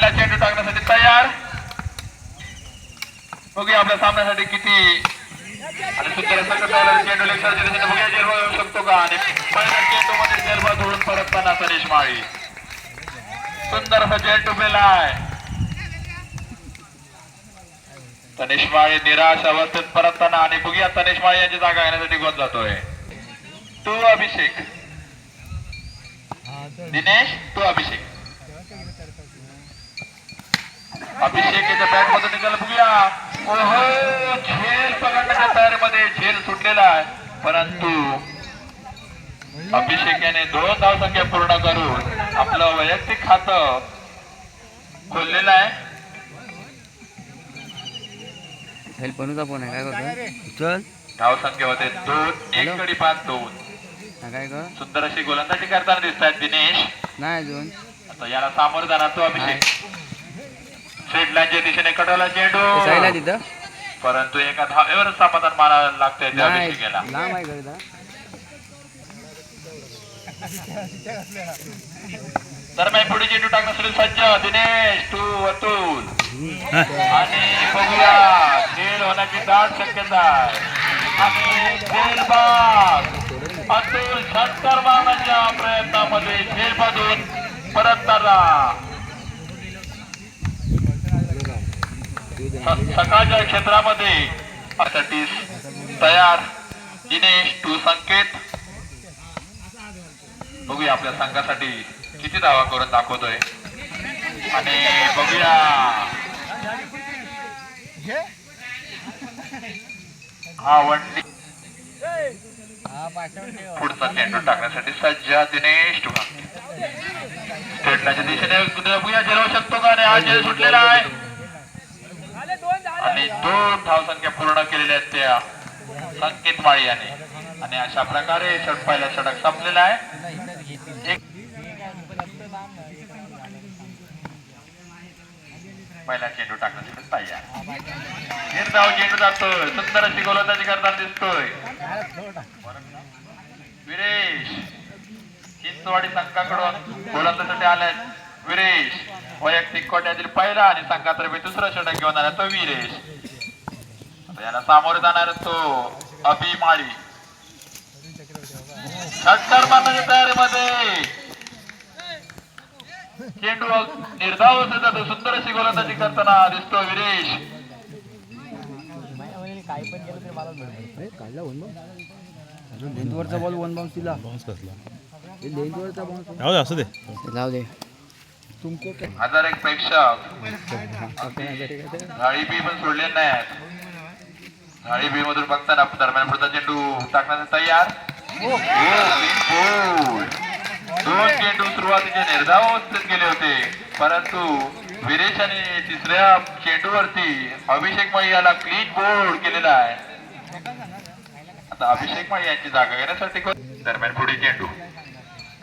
पहिला चेंडू टाकण्यासाठी तयार. बघूया आपल्या सामन्यासाठी किती. आणि सुंदर असं चेंडू लेक्चर बघूया. जेरवा येऊ शकतो का? आणि पहिल्या चेंडू मध्ये जेरवा धुळून परतताना सरेश माळी. सुंदर असा चेंडू मेलाय तनिष माळी निराश अवस्थेत परतताना आणि बघूया तनिष माळी यांची जागा घेण्यासाठी कोण जातोय. तू अभिषेक. दिनेश तू अभिषेक. अभिषेक बॅट मधून निघाला बघूया ओहो झेल पकडण्याच्या तयारीमध्ये झेल सुटलेला आहे परंतु अभिषेक याने दोन धावसंख्या पूर्ण करून आपलं वैयक्तिक खातं खोललेलं आहे. हेल्प बनूचा फोन आहे काय करतोय? चल. धावसंख्या होते दोन एक. गडी पाच दोन. काय कर सुंदर अशी गोलंदाजी करताना दिसत आहेत दिनेश. नाही अजून. आता याला सामोरं जाणार तो अभिषेक. लाईनच्या दिशेने कटवला चेंडू तिथं. परंतु एका धावेवर समाधान मानायला लागतंय त्या नाही अभिषेकाला लांब आहे घरी तर मी पुढे चेंडू टाकण्यासाठी सज्ज दिनेश तू अतुल आणि बघूया खेळ होण्याची दाट शक्यता आहे. आणि अतुल षटकार मारण्याच्या प्रयत्नामध्ये बांधून परत तारा सकाळच्या क्षेत्रामध्ये साठी तयार. दिनेश टू संकेत. बघूया आपल्या संघासाठी किती धावा करून दाखवतोय. आणि बघूया. हा वनडी. पुढचा चेंडू टाकण्यासाठी सज्ज दिनेश टू स्टेटलाच्या दिशेने बघूया झेलवू शकतो का? आणि हा झेल सुटलेला आहे. आणि दोन धावसंख्या पूर्ण केलेल्या आहेत त्या संकेत माळी याने आणि अशा प्रकारे षट पहिला षटक संपलेला आहे. एक पहिला चेंडू टाकण्यासाठी पाहिजे चेंडू जातोय सुंदर अशी गोलंदाजी करताना दिसतोय. विरेश चिंचवाडी संघाकडून गोलंदाजीसाठी आलाय विरेश. वैयक्तिक कोट्यातील पहिला आणि संघातर्फे दुसरा षटक घेऊन आला तो विरेश. याला सामोरे जाणार तो अभि माळी षटकार मारण्याच्या तयारीमध्ये. चेंडू निर्धाव जातो सुंदर अशी गोलंदाजी करताना दिसतो विरेश. लेंथवरचा बॉल वन बाउन्स दिला लेंथवरचा बाउन्स असू दे. जाऊ दे. हजार एक प्रेक्षक झाळी बी पण सोडले नाही झाळी बी मधून बघताना दरम्यान पुढचा चेंडू टाकण्यासाठी तयार. हो. दोन चेंडू सुरुवातीचे निर्धाव अवस्थेत गेले होते. परंतु विरेश आणि तिसऱ्या चेंडूवरती अभिषेक माळी याला क्लीन बोर्ड केलेला आहे. आता अभिषेक माळी यांची जागा घेण्यासाठी कोण- दरम्यान पुढे चेंडू.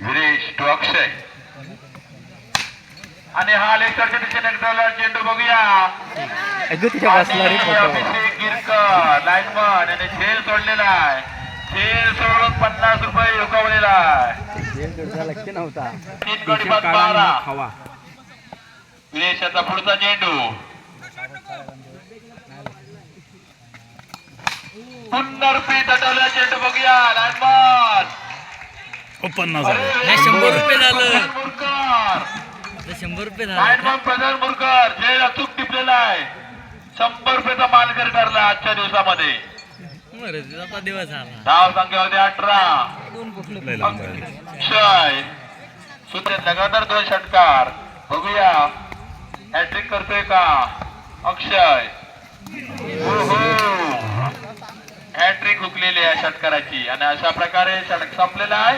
विरेश तो अक्षय. आणि हा लेक्चरच्या दिशेने चेंडू बघूया. गिरकर लाईनमन याने झेल सोडलेला आहे. झेल सोडून पन्नास रुपये युकवलेला आहे. नव्हता. तीन गडी बाद बारा. विदेशाचा पुढचा चेंडू चेंडू बघूया लाईनमन पन्नास शंभर रुपये झालं. शंभर रुपये प्रधान मुरकर झेल अचूक टिपलेला आहे. शंभर रुपयेचा मानकर ठरला आजच्या दिवसामध्ये. दिवस धाव संख्या होते अठरा. अक्षय. सुंदर लगातार दोन षटकार. बघूया. हॅट्रिक करतोय का? अक्षय. हॅट्रिक हुकलेली आहे षटकाराची. आणि अशा प्रकारे षटक संपलेला आहे.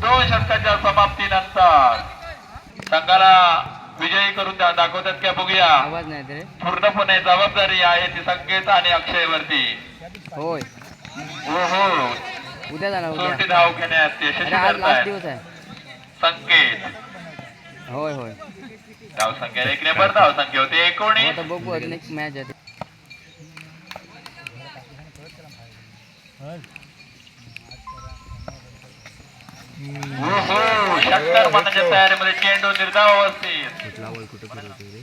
दोन षटकाच्या समाप्तीनंतर. संघाला विजयी करून द्या- दाखवतात का बघूया. आवाज नाही रे. पूर्णपणे जबाबदारी आहे ती संकेत आणि अक्षयवरती. होय. हो हो उद्या जाणार उद्या. धाव घेण्यात यशस्वी करताय संकेत. होय होय. धाव संख्या. एक नंबर धाव संख्या होती. एकोणीस. बघू अजून एक मॅच आहे. हो हो षटकार मारण्याच्या तयारीमध्ये चेंडू निर्धाव अवस्थेत. कुठला वळ कुठं फिरवतो रे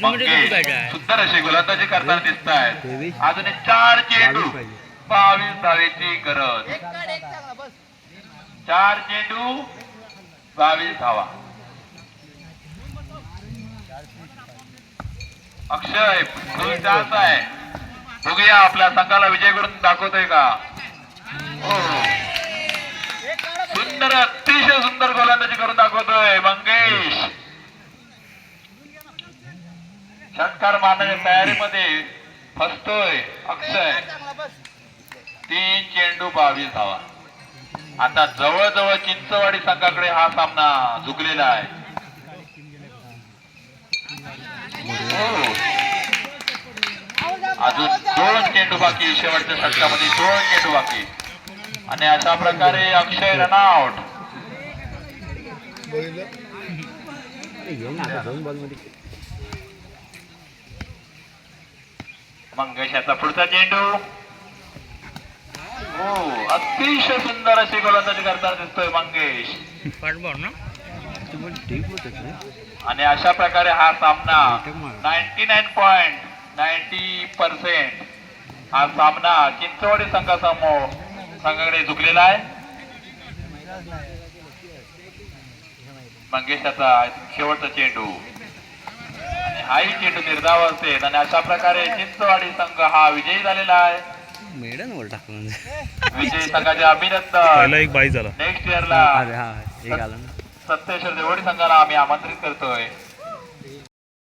म्हणजे सुंदर अशी गोलंदाजी करताना दिसत आहेत. अजून एक चार चेंडू. बावीस पाहिजे. बावीस धावेची गरज. चार चेंडू बावीस धावा. अक्षय फुल चान्स आहे. बघूया आपल्या संघाला विजय करून दाखवतोय का? हो. सुंदर अतिशय सुंदर गोलंदाजी करून दाखवतोय मंगेश. षटकार मारण्याच्या तयारीमध्ये फसतोय अक्षय. तीन चेंडू बावीस धावा. आता जवळजवळ चिंचवाडी संघाकडे हा सामना झुकलेला आहे. हो. अजून दोन चेंडू बाकी शेवटच्या षटकामध्ये दोन चेंडू बाकी. आणि अशा प्रकारे अक्षय रनआउट मंगेशाचा पुढचा चेंडू. हो अतिशय सुंदर अशी गोलंदाजी करताना दिसतोय मंगेश. आणि अशा प्रकारे हा सामना ninety nine point ninety percent हा सामना चिंचवडी संघासमोर संघाकडे झुकलेला आहे. मंगेशाचा शेवटचा चेंडू. आणि हाही चेंडू निर्धाव असेल. आणि अशा प्रकारे चिंचवाडी संघ हा विजयी झालेला आहे. मेडन वर टाकून विजयी संघाचे अभिनंदन. एक बाई झाला. नेक्स्ट इयरला हा सत्तेश्वर देवडी संघाला आम्ही आमंत्रित करतोय.